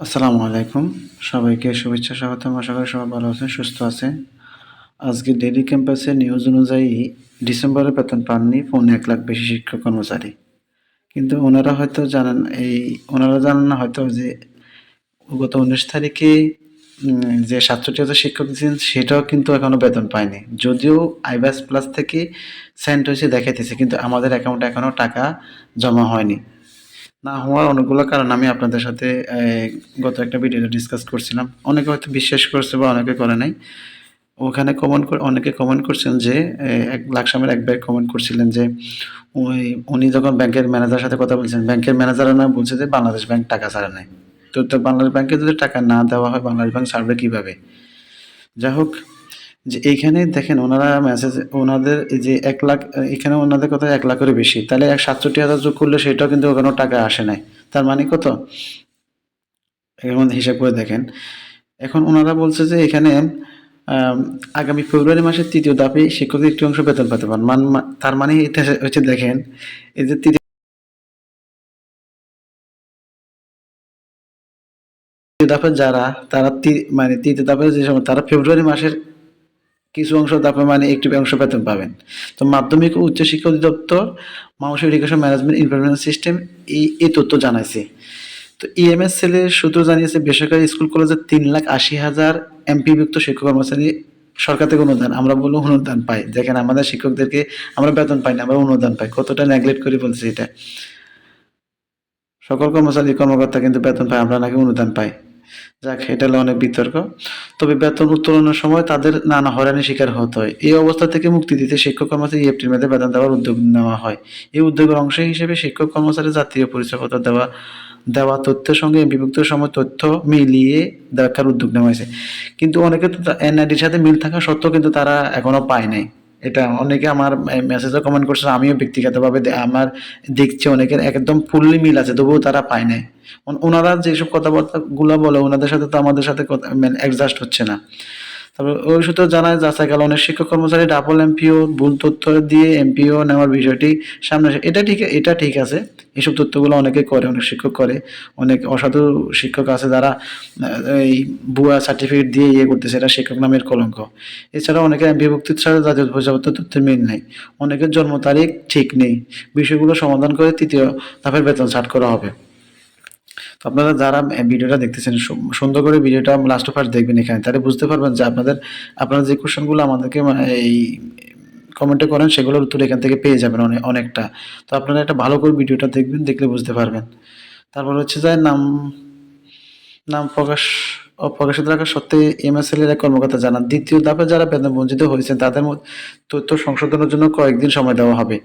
আসসালামু আলাইকুম। সবাইকে শুভেচ্ছা, স্বাগতম। আশা করি সবাই ভালো আছেন, সুস্থ আছেন। আজকে ডেলি ক্যাম্পাসে নিউজ অনুযায়ী ডিসেম্বরে বেতন পাননি পৌনে এক লাখ বেশি শিক্ষক কর্মচারী। কিন্তু ওনারা হয়তো জানেন, এই ওনারা জানেন না হয়তো যে গত উনিশ তারিখে যে সাতষট্টি হাজার শিক্ষক দিয়েছেন, সেটাও কিন্তু এখনও বেতন পায়নি। যদিও আইবাস প্লাস থেকে সেন্ট হয়েছে, দেখাইতেছে, কিন্তু আমাদের অ্যাকাউন্টে এখনও টাকা জমা হয়নি। না হওয়ার অনেকগুলো কারণ আমি আপনাদের সাথে গত একটা ভিডিওতে ডিসকাস করছিলাম। অনেকে হয়তো বিশ্বাস করছে বা অনেকে করে নাই। ওখানে কমেন্ট করে, অনেকে কমেন্ট করছেন যে এক লাকসামের এক ভাই কমেন্ট করছিলেন যে, ওই, উনি যখন ব্যাংকের ম্যানেজারের সাথে কথা বলছেন, ব্যাংকের ম্যানেজার না বলছে যে বাংলাদেশ ব্যাংক টাকা ছাড়া নেয় তো তো বাংলাদেশ ব্যাংকে যদি টাকা না দেওয়া হয়, বাংলাদেশ ব্যাংক ছাড়বে কীভাবে? যাই হোক যে এইখানে দেখেন ওনারা মেসেজ ওনাদের যে এক লাখ, এখানে ওনাদের কথা এক লাখেরও বেশি। তাহলে এক সাতষট্টি হাজার যোগ করলে সেটাও কিন্তু ওখানে টাকা আসে নাই। তার মানে কত? এর হিসাব করে দেখেন। এখন ওনারা বলছে যে এখানে আগামী ফেব্রুয়ারি মাসের তৃতীয় ধাপে শিক্ষকদের একটি অংশ বেতন পেতে পারেন মান তার মানে এটা হচ্ছে দেখেন, এই যে তৃতীয় ধাপে যারা, তারা মানে তৃতীয় ধাপে যে সময়, তারা ফেব্রুয়ারি মাসের কিছু অংশ মানে একটি অংশ বেতন পাবেন। তো মাধ্যমিক ও উচ্চশিক্ষা অধিদপ্তর মাউস এডুকেশন ম্যানেজমেন্ট ইনফরমেশন সিস্টেম এই এই তথ্য জানাইছে। তো ইএমএস সেলের সূত্র জানিয়েছে, বেসরকারি স্কুল কলেজে তিন লাখ আশি হাজার এমপিভুক্ত শিক্ষক কর্মচারী সরকার থেকে অনুদান, আমরা বলব অনুদান পাই দেখেন আমাদের শিক্ষকদেরকে আমরা বেতন পাই না, আমরা অনুদান পাই। কতটা নেগলেক্ট করে বলছি এটা। সকল কর্মচারী কর্মকর্তা কিন্তু বেতন পায়, আমরা নাকি অনুদান পাই। যাক, এটা হলো অনেক বিতর্ক। তবে বেতন উত্তোলনের সময় তাদের নানা হয়রানির শিকার হতে হয়। এই অবস্থা থেকে মুক্তি দিতে শিক্ষক কর্মচারী ইএফটির মধ্যে বেতন দেওয়ার উদ্যোগ নেওয়া হয়। এই উদ্যোগের অংশ হিসেবে শিক্ষক কর্মচারী জাতীয় পরিচয়পত্র দেওয়া দেওয়া তথ্যের সঙ্গে বিভক্ত সময় তথ্য মিলিয়ে দেখার উদ্যোগ নেওয়া হয়েছে। কিন্তু অনেকে তো এনআইডির সাথে মিল থাকা সত্ত্বেও কিন্তু তারা এখনও পায় নাই। এটা অনেকে আমার মেসেজও কমেন্ট করছে, আমিও ব্যক্তিগতভাবে আমার দেখছি অনেকের একদম ফুললি মিল আছে, তবুও তারা পায় নাই। ওনারা যেসব কথাবার্তাগুলো বলে, ওনাদের সাথে তো আমাদের সাথে অ্যাডজাস্ট হচ্ছে না। তবে ওই সূত্র জানায় যাচাই গেল অনেক শিক্ষক কর্মচারী ডাবল এমপিও ভুল তথ্য দিয়ে এমপিও নেওয়ার বিষয়টি সামনে আসে। এটা ঠিক এটা ঠিক আছে। এইসব তথ্যগুলো অনেকে করে, অনেক শিক্ষক করে। অনেক অসাধু শিক্ষক আছে যারা এই ভুয়া সার্টিফিকেট দিয়ে ইয়ে করতেছে। এটা শিক্ষক নামের কলঙ্ক। এছাড়া অনেকে বিভক্তির ছাড়া জাতীয় পরিচয়পত্র তথ্যের মিল নেই। অনেকের জন্ম তারিখ ঠিক নেই। বিষয়গুলো সমাধান করে তৃতীয় ধাপের বেতন ছাড় করা হবে। তো আপনারা যারা ভিডিওটা দেখতেছেন সুন্দর করে ভিডিওটা লাস্ট ফার্স্ট দেখবেন এখানে। তাহলে বুঝতে পারবেন যে আপনাদের, আপনারা যে কোশ্চেনগুলো আমাদেরকে এই কমেন্টে করেন, সেগুলোর উত্তর এখান থেকে পেয়ে যাবেন অনেক অনেকটা। তো আপনারা একটা ভালো করে ভিডিওটা দেখবেন, দেখলে বুঝতে পারবেন। তারপর হচ্ছে যায় নাম নাম প্রকাশ অপ্রকাশিত রাখা সত্ত্বে এমএসএল এর এক কর্মকর্তা জানান, দ্বিতীয় ধাপে যারা বেতন বঞ্চিত হয়েছেন, তাদের তথ্য সংশোধনের জন্য কয়েকদিন সময় দেওয়া হবে।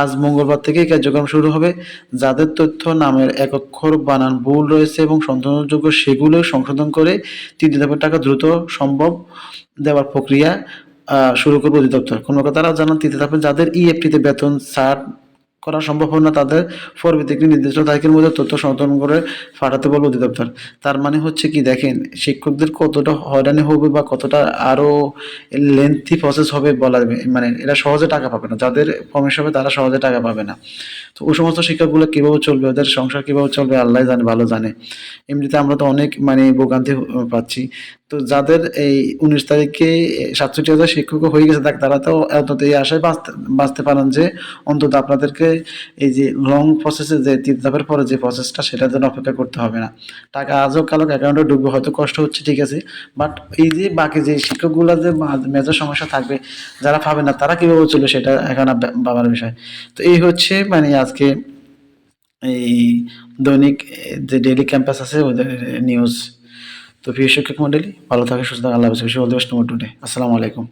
আজ মঙ্গলবার থেকে কার্যক্রম শুরু হবে। যাদের তথ্য নামের এক অক্ষর বানান ভুল রয়েছে এবং সংশোধনযোগ্য সেগুলো সংশোধন করে তৃতীয় ধাপের টাকা দ্রুত সম্ভব দেওয়ার প্রক্রিয়া শুরু করবে অধিদপ্তর। কর্মকর্তারা জানান তৃতীয় ধাপে যাদের ইএফটিতে বেতন, ছাড় করা সম্ভব হবে না, তাদের পরবর্তী একটি নির্দিষ্ট তারিখের মধ্যে তথ্য সংশোধন করে পাঠাতে বলবে অধিদপ্তর। তার মানে হচ্ছে কি, দেখেন, শিক্ষকদের কতটা হয়রানি হবে বা কতটা আরও লেন্থি প্রসেস হবে বলা মানে এরা সহজে টাকা পাবে না, যাদের কমিশন হবে তারা সহজে টাকা পাবে না। তো ওই সমস্ত শিক্ষকগুলো কীভাবে চলবে, ওদের সংসার কীভাবে চলবে, আল্লাহ জানে, ভালো জানে। এমনিতে আমরা তো অনেক মানে ভোগান্তি পাচ্ছি। তো যাদের এই উনিশ তারিখে সাতষট্টি হাজার শিক্ষক হয়ে গেছে তারা তো অন্তত এই আশায় বাঁচতে বাঁচতে পারেন যে অন্তত আপনাদেরকে এই যে লং প্রসেসে যে তিন ধাপের পরে যে প্রসেসটা সেটার জন্য অপেক্ষা করতে হবে না। টাকা আজও কালো অ্যাকাউন্টে ঢুকবে হয়তো কষ্ট হচ্ছে, ঠিক আছে। বাট এই যে বাকি যে শিক্ষকগুলো যে মেজর সমস্যা থাকবে, যারা পাবে না, তারা কীভাবে চলবে, সেটা এখন আর বা- ভাবার বিষয়। তো এই হচ্ছে মানে আজকে এই দৈনিক যে ডেইলি ক্যাম্পাস আছে, ওদের নিউজ তো প্রিয় শিক্ষক মন্ডলী ভালো থাকে সুস্থ আল্লাহ হাফিজ। বেস্ট টুডে আসসালামু আলাইকুম।